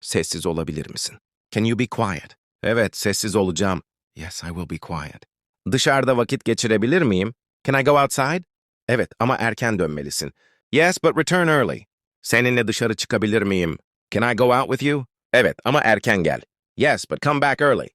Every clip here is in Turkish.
Sessiz olabilir misin? Can you be quiet? Evet, sessiz olacağım. Yes, I will be quiet. Dışarıda vakit geçirebilir miyim? Can I go outside? Evet, ama erken dönmelisin. Yes, but return early. Seninle dışarı çıkabilir miyim? Can I go out with you? Evet, ama erken gel. Yes, but come back early.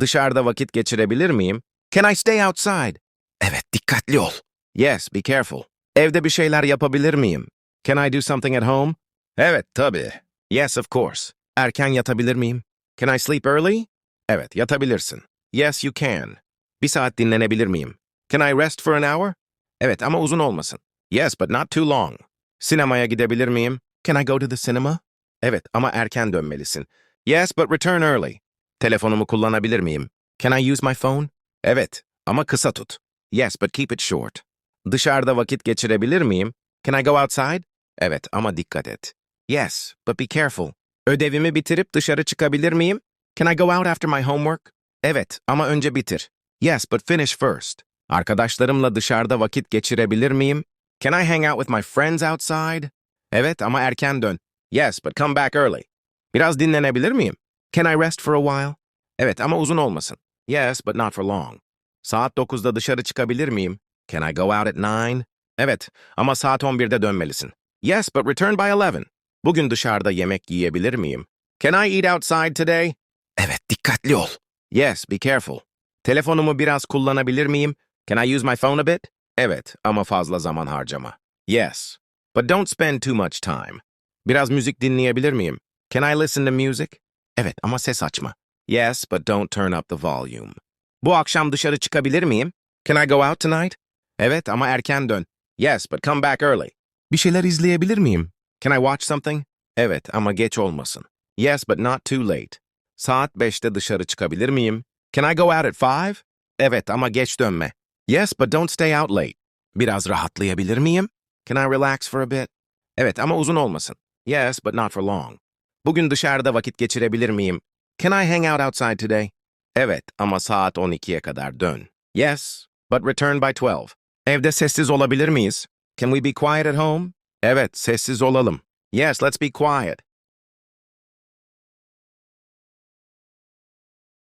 Dışarıda vakit geçirebilir miyim? Can I stay outside? Evet, dikkatli ol. Yes, be careful. Evde bir şeyler yapabilir miyim? Can I do something at home? Evet, tabii. Yes, of course. Erken yatabilir miyim? Can I sleep early? Evet, yatabilirsin. Yes, you can. Bir saat dinlenebilir miyim? Can I rest for an hour? Evet, ama uzun olmasın. Yes, but not too long. Sinemaya gidebilir miyim? Can I go to the cinema? Evet, ama erken dönmelisin. Yes, but return early. Telefonumu kullanabilir miyim? Can I use my phone? Evet, ama kısa tut. Yes, but keep it short. Dışarıda vakit geçirebilir miyim? Can I go outside? Evet, ama dikkat et. Yes, but be careful. Ödevimi bitirip dışarı çıkabilir miyim? Can I go out after my homework? Evet, ama önce bitir. Yes, but finish first. Arkadaşlarımla dışarıda vakit geçirebilir miyim? Can I hang out with my friends outside? Evet, ama erken dön. Yes, but come back early. Biraz dinlenebilir miyim? Can I rest for a while? Evet, ama uzun olmasın. Yes, but not for long. Saat 9'da dışarı çıkabilir miyim? Can I go out at 9? Evet, ama saat 11'de dönmelisin. Yes, but return by 11. Bugün dışarıda yemek yiyebilir miyim? Can I eat outside today? Evet, dikkatli ol. Yes, be careful. Telefonumu biraz kullanabilir miyim? Can I use my phone a bit? Evet, ama fazla zaman harcama. Yes, but don't spend too much time. Biraz müzik dinleyebilir miyim? Can I listen to music? Evet, ama ses açma. Yes, but don't turn up the volume. Bu akşam dışarı çıkabilir miyim? Can I go out tonight? Evet, ama erken dön. Yes, but come back early. Bir şeyler izleyebilir miyim? Can I watch something? Evet, ama geç olmasın. Yes, but not too late. Saat 5'te dışarı çıkabilir miyim? Can I go out at 5? Evet, ama geç dönme. Yes, but don't stay out late. Biraz rahatlayabilir miyim? Can I relax for a bit? Evet, ama uzun olmasın. Yes, but not for long. Bugün dışarıda vakit geçirebilir miyim? Can I hang out outside today? Evet, ama saat 12'ye kadar dön. Yes, but return by 12. Evde sessiz olabilir miyiz? Can we be quiet at home? Evet, sessiz olalım. Yes, let's be quiet.